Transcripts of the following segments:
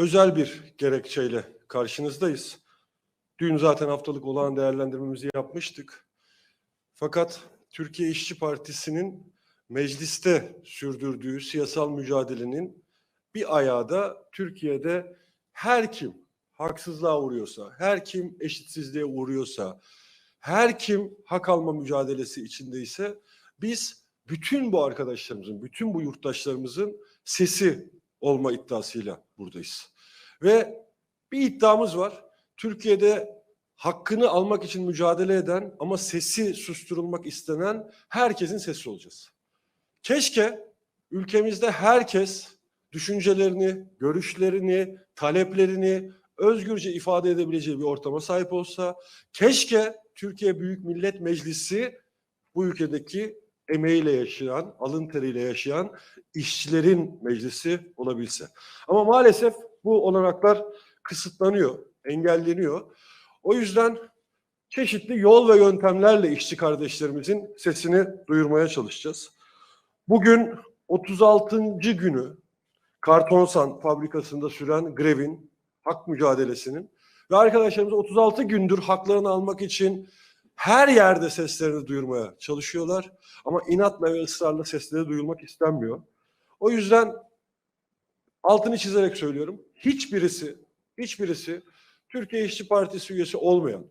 özel bir gerekçeyle karşınızdayız. Dün zaten haftalık olağan değerlendirmemizi yapmıştık. Fakat Türkiye İşçi Partisi'nin mecliste sürdürdüğü siyasal mücadelenin bir ayağı da Türkiye'de her kim haksızlığa uğruyorsa, her kim eşitsizliğe uğruyorsa, her kim hak alma mücadelesi içindeyse biz bütün bu arkadaşlarımızın, bütün bu yurttaşlarımızın sesi olma iddiasıyla buradayız. Ve bir iddiamız var. Türkiye'de hakkını almak için mücadele eden ama sesi susturulmak istenen herkesin sesi olacağız. Keşke ülkemizde herkes düşüncelerini, görüşlerini, taleplerini özgürce ifade edebileceği bir ortama sahip olsa, keşke Türkiye Büyük Millet Meclisi bu ülkedeki emeğiyle yaşayan, alın teriyle yaşayan işçilerin meclisi olabilse. Ama maalesef bu olanaklar kısıtlanıyor, engelleniyor. O yüzden çeşitli yol ve yöntemlerle işçi kardeşlerimizin sesini duyurmaya çalışacağız. Bugün 36. günü Kartonsan fabrikasında süren grevin, hak mücadelesinin ve arkadaşlarımız 36 gündür haklarını almak için her yerde seslerini duyurmaya çalışıyorlar. Ama inatla ve ısrarla sesleri duyulmak istenmiyor. O yüzden altını çizerek söylüyorum. Hiçbirisi, hiçbirisi Türkiye İşçi Partisi üyesi olmayan,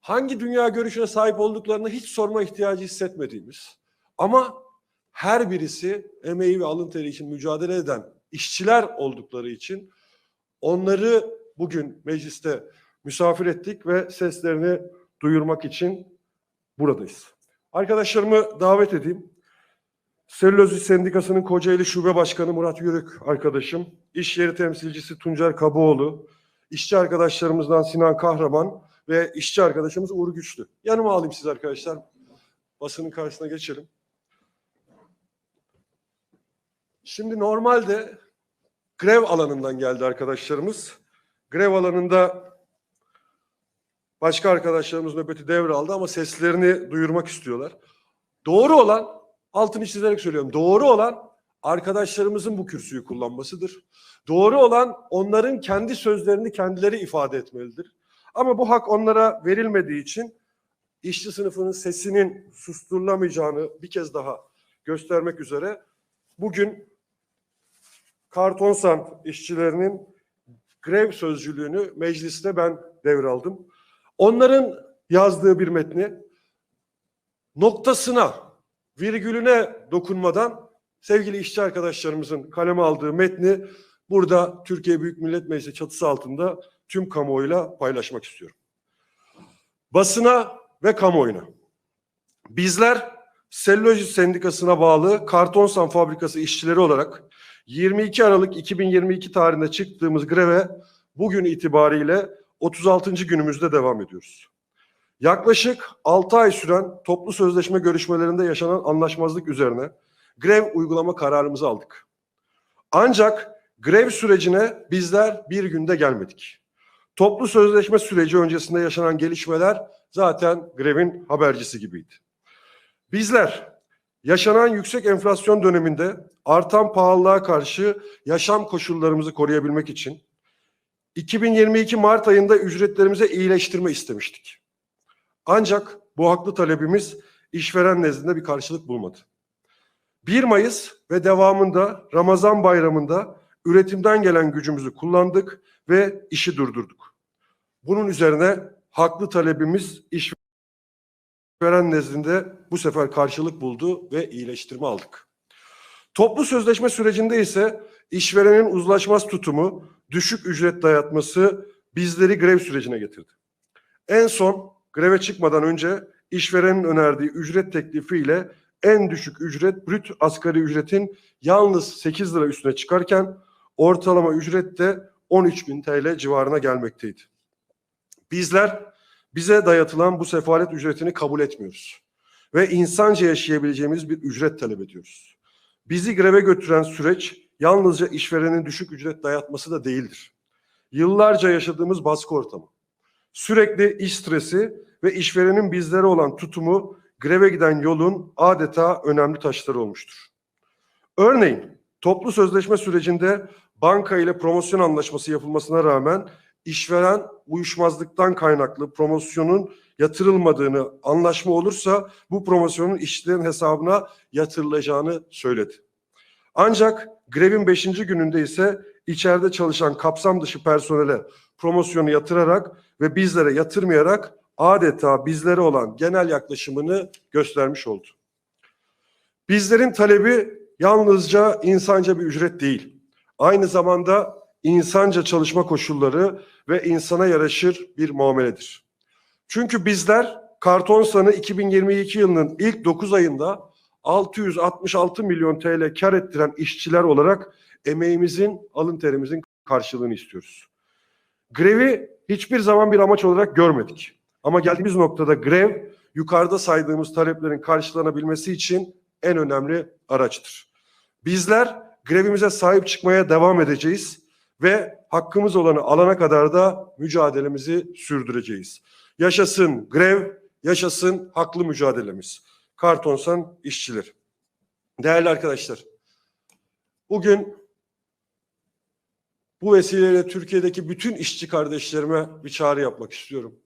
hangi dünya görüşüne sahip olduklarını hiç sorma ihtiyacı hissetmediğimiz ama her birisi emeği ve alın teri için mücadele eden işçiler oldukları için onları bugün mecliste misafir ettik ve seslerini duyurmak için buradayız. Arkadaşlarımı davet edeyim. Selüloz Sendikası'nın Kocaeli Şube Başkanı Murat Yörük arkadaşım, iş yeri temsilcisi Tuncer Kaboğlu, işçi arkadaşlarımızdan Sinan Kahraman ve işçi arkadaşımız Uğur Güçlü. Yanıma alayım siz arkadaşlar. Basının karşısına geçelim. Şimdi normalde grev alanından geldi arkadaşlarımız. Grev alanında başka arkadaşlarımız nöbeti devraldı ama seslerini duyurmak istiyorlar. Doğru olan, altını çizerek söylüyorum, doğru olan arkadaşlarımızın bu kürsüyü kullanmasıdır. Doğru olan onların kendi sözlerini kendileri ifade etmelidir. Ama bu hak onlara verilmediği için işçi sınıfının sesinin susturulamayacağını bir kez daha göstermek üzere bugün Kartonsan işçilerinin grev sözcülüğünü mecliste ben devraldım. Onların yazdığı bir metni noktasına, virgülüne dokunmadan sevgili işçi arkadaşlarımızın kaleme aldığı metni burada Türkiye Büyük Millet Meclisi çatısı altında tüm kamuoyuyla paylaşmak istiyorum. Basına ve kamuoyuna. Bizler Selüloji Sendikası'na bağlı Kartonsan Fabrikası işçileri olarak 22 Aralık 2022 tarihinde çıktığımız greve bugün itibariyle 36. günümüzde devam ediyoruz. Yaklaşık 6 ay süren toplu sözleşme görüşmelerinde yaşanan anlaşmazlık üzerine grev uygulama kararımızı aldık. Ancak grev sürecine bizler bir günde gelmedik. Toplu sözleşme süreci öncesinde yaşanan gelişmeler zaten grevin habercisi gibiydi. Bizler yaşanan yüksek enflasyon döneminde artan pahalılığa karşı yaşam koşullarımızı koruyabilmek için 2022 Mart ayında ücretlerimize iyileştirme istemiştik. Ancak bu haklı talebimiz işveren nezdinde bir karşılık bulmadı. 1 Mayıs ve devamında Ramazan bayramında üretimden gelen gücümüzü kullandık ve işi durdurduk. Bunun üzerine haklı talebimiz işveren nezdinde bu sefer karşılık buldu ve iyileştirme aldık. Toplu sözleşme sürecinde ise işverenin uzlaşmaz tutumu, düşük ücret dayatması bizleri grev sürecine getirdi. En son greve çıkmadan önce işverenin önerdiği ücret teklifiyle en düşük ücret brüt asgari ücretin yalnız 8 lira üstüne çıkarken ortalama ücret de 13 bin TL civarına gelmekteydi. Bizler bize dayatılan bu sefalet ücretini kabul etmiyoruz ve insanca yaşayabileceğimiz bir ücret talep ediyoruz. Bizi greve götüren süreç yalnızca işverenin düşük ücret dayatması da değildir. Yıllarca yaşadığımız baskı ortamı, sürekli iş stresi ve işverenin bizlere olan tutumu greve giden yolun adeta önemli taşları olmuştur. Örneğin toplu sözleşme sürecinde banka ile promosyon anlaşması yapılmasına rağmen işveren uyuşmazlıktan kaynaklı promosyonun yatırılmadığını anlaşma olursa bu promosyonun işçilerin hesabına yatırılacağını söyledi. Ancak grevin 5. gününde ise içeride çalışan kapsam dışı personele promosyonu yatırarak ve bizlere yatırmayarak adeta bizlere olan genel yaklaşımını göstermiş oldu. Bizlerin talebi yalnızca insanca bir ücret değil. Aynı zamanda insanca çalışma koşulları ve insana yaraşır bir muameledir. Çünkü bizler Kartonsan'ı 2022 yılının ilk 9 ayında 666 milyon TL kar ettiren işçiler olarak emeğimizin, alın terimizin karşılığını istiyoruz. Grevi hiçbir zaman bir amaç olarak görmedik. Ama geldiğimiz noktada grev yukarıda saydığımız taleplerin karşılanabilmesi için en önemli araçtır. Bizler grevimize sahip çıkmaya devam edeceğiz ve hakkımız olanı alana kadar da mücadelemizi sürdüreceğiz. Yaşasın grev, yaşasın haklı mücadelemiz. Kartonsan işçiler. Değerli arkadaşlar, bugün bu vesileyle Türkiye'deki bütün işçi kardeşlerime bir çağrı yapmak istiyorum.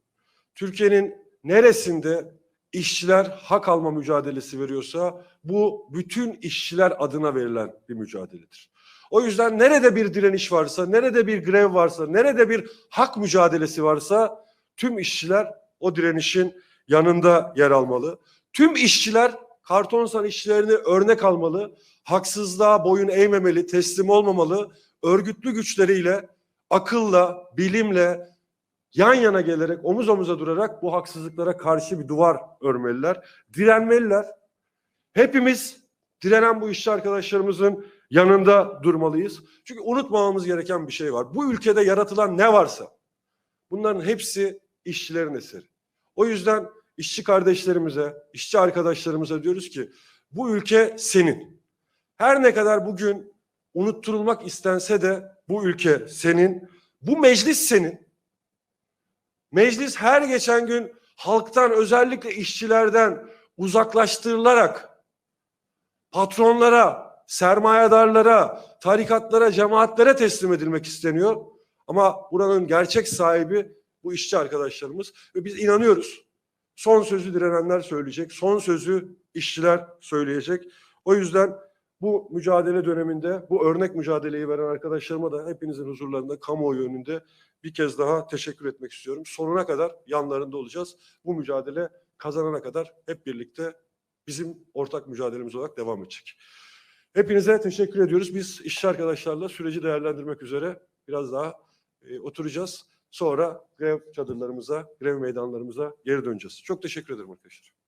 Türkiye'nin neresinde işçiler hak alma mücadelesi veriyorsa bu bütün işçiler adına verilen bir mücadeledir. O yüzden nerede bir direniş varsa, nerede bir grev varsa, nerede bir hak mücadelesi varsa tüm işçiler o direnişin yanında yer almalı. Tüm işçiler kartonsan işçilerini örnek almalı, haksızlığa boyun eğmemeli, teslim olmamalı, örgütlü güçleriyle, akılla, bilimle, yan yana gelerek, omuz omuza durarak bu haksızlıklara karşı bir duvar örmeliler, direnmeliler. Hepimiz direnen bu işçi arkadaşlarımızın yanında durmalıyız. Çünkü unutmamamız gereken bir şey var. Bu ülkede yaratılan ne varsa bunların hepsi işçilerin eseri. O yüzden işçi kardeşlerimize, işçi arkadaşlarımıza diyoruz ki bu ülke senin. Her ne kadar bugün unutturulmak istense de bu ülke senin, bu meclis senin. Meclis her geçen gün halktan özellikle işçilerden uzaklaştırılarak patronlara, sermayedarlara, tarikatlara, cemaatlere teslim edilmek isteniyor. Ama buranın gerçek sahibi bu işçi arkadaşlarımız ve biz inanıyoruz. Son sözü direnenler söyleyecek, son sözü işçiler söyleyecek. O yüzden bu mücadele döneminde bu örnek mücadeleyi veren arkadaşlarıma da hepinizin huzurlarında kamuoyu önünde bir kez daha teşekkür etmek istiyorum. Sonuna kadar yanlarında olacağız. Bu mücadele kazanana kadar hep birlikte bizim ortak mücadelemiz olarak devam edecek. Hepinize teşekkür ediyoruz. Biz işçi arkadaşlarla süreci değerlendirmek üzere biraz daha e, oturacağız. Sonra grev çadırlarımıza, grev meydanlarımıza geri döneceğiz. Çok teşekkür ederim arkadaşlar.